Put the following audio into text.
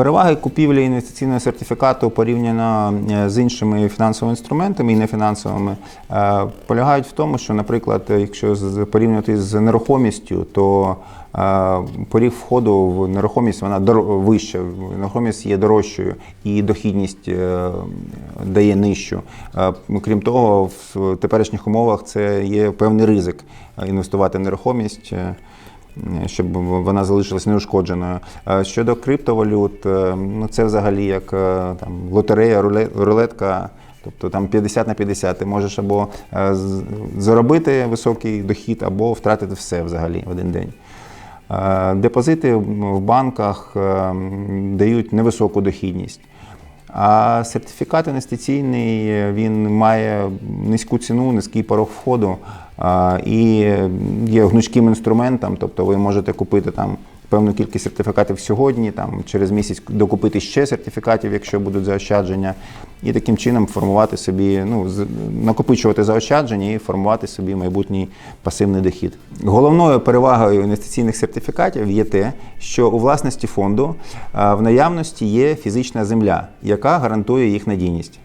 Переваги купівлі інвестиційного сертифікату порівняно е, з іншими фінансовими інструментами і нефінансовими е, полягають в тому, що, наприклад, якщо порівнювати з нерухомістю, то е, поріг входу в нерухомість вона вища, нерухомість є дорожчою і дохідність дає нижчу. Крім того, в теперішніх умовах це є певний ризик інвестувати в нерухомість. Щоб вона залишилась неушкодженою. Щодо криптовалют, е, ну це взагалі як е, там лотерея, рулетка. Тобто там 50 на 50. Ти можеш або е, заробити високий дохід, або втратити все взагалі в один день. Депозити в банках е, дають невисоку дохідність. А сертифікат інвестиційний він має низьку ціну, низький порог входу і є гнучким інструментом, тобто ви можете купити там певну кількість сертифікатів сьогодні, там через місяць докупити ще сертифікатів, якщо будуть заощадження, і таким чином формувати собі, ну накопичувати заощадження і формувати собі майбутній пасивний дохід. Головною перевагою інвестиційних сертифікатів є те, що у власності фонду в наявності є фізична земля, яка гарантує їх надійність.